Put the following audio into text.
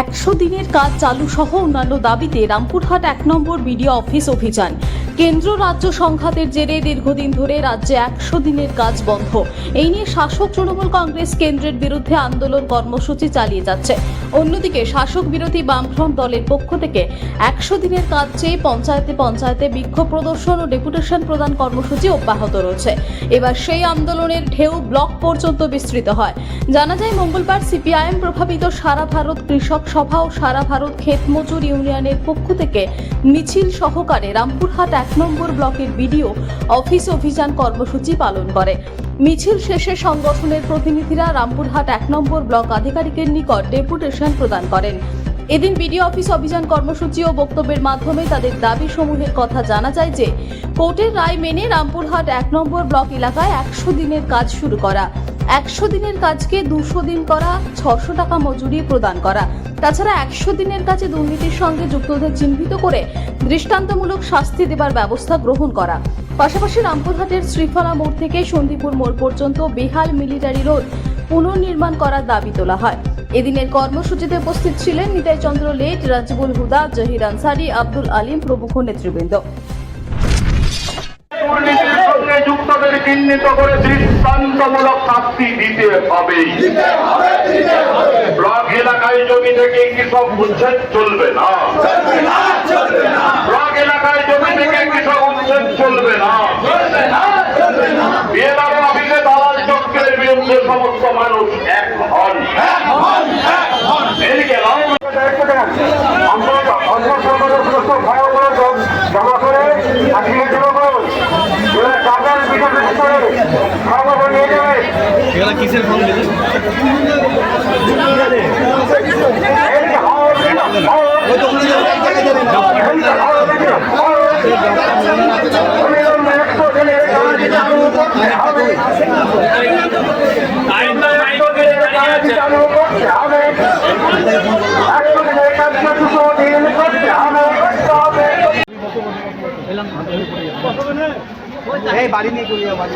একশো দিনের কাজ চালু সহ অন্যান্য দাবিতে রামপুরহাট এক নম্বর বিডিও অফিস অভিযান। কেন্দ্র রাজ্য সংঘাতের জেরে দীর্ঘদিন ধরে রাজ্যে একশো দিনের কাজ বন্ধ। এই নিয়ে শাসক তৃণমূল কংগ্রেস কেন্দ্রের বিরুদ্ধে আন্দোলন কর্মসূচি চালিয়ে যাচ্ছে। অন্যদিকে শাসক বিরোধী বামফ্রন্ট দলের পক্ষ থেকে একশো দিনের কাজ চেয়ে পঞ্চায়েতে পঞ্চায়েতে বিক্ষোভ প্রদর্শন ও ডেপুটেশন প্রদান কর্মসূচি অব্যাহত রয়েছে। এবার সেই আন্দোলনের ঢেউ ব্লক পর্যন্ত বিস্তৃত হয়। জানা যায়, মঙ্গলবার সিপিআইএম প্রভাবিত সারা ভারত কৃষক সভা ও সারা ভারত ক্ষেত মজুর ইউনিয়নের পক্ষ থেকে মিছিল সহকারে রামপুরহাট এক নম্বর ব্লকের বিডিও অফিস অভিযান কর্মসূচি পালন করে। মিছিল শেষে সংগঠনের প্রতিনিধিরা রামপুরহাট এক নম্বর ব্লক আধিকারিকের নিকট ডেপুটেশন প্রদান করেন। এদিন বিডিও অফিস অভিযান কর্মসূচি ও বক্তব্যের মাধ্যমে তাদের দাবি সমূহের কথা জানা যায় যে, কোর্টের রায় মেনে রামপুরহাট এক নম্বর ব্লক এলাকায় একশো দিনের কাজ শুরু করা। একশো দিনের কাজকে দুশো দিন করা, ছশো টাকা মজুরি প্রদান করা। তাছাড়া একশো দিনের কাজে দুর্নীতির সঙ্গে যুক্তদের চিহ্নিত করে দৃষ্টান্তমূলক শাস্তি দেবার ব্যবস্থা গ্রহণ করা। পাশাপাশি রামপুরহাটের শ্রীফলা মোড় থেকে সন্দীপুর মোড় পর্যন্ত বেহাল মিলিটারি রোড পুনর্নির্মাণ করার দাবি তোলা হয়। এদিনের কর্মসূচিতে উপস্থিত ছিলেন নিতাই চন্দ্র লেট, রাজিবুল হুদা, জহির আনসারি, আব্দুল আলিম প্রমুখ নেতৃবৃন্দ। চিহ্নিত করে দৃষ্টান্তমূলক শাস্তি দিতে হবে। ব্লক এলাকায় জমি থেকে কৃষক বুঝছেন চলবে না ব্লক এলাকায় জমি থেকে কৃষক উচ্ছেদ চলবে না বিএলআর অফিসে দালাল চক্রের বিরুদ্ধে সমস্ত মানুষ এক হন এই গেলাম জমা করে আজকে জমা করুন এবার টাকার বিকাশ করে খাবার নিয়ে যাবে এগুলা এই বাড়ি নিয়ে গলিও বাড়ি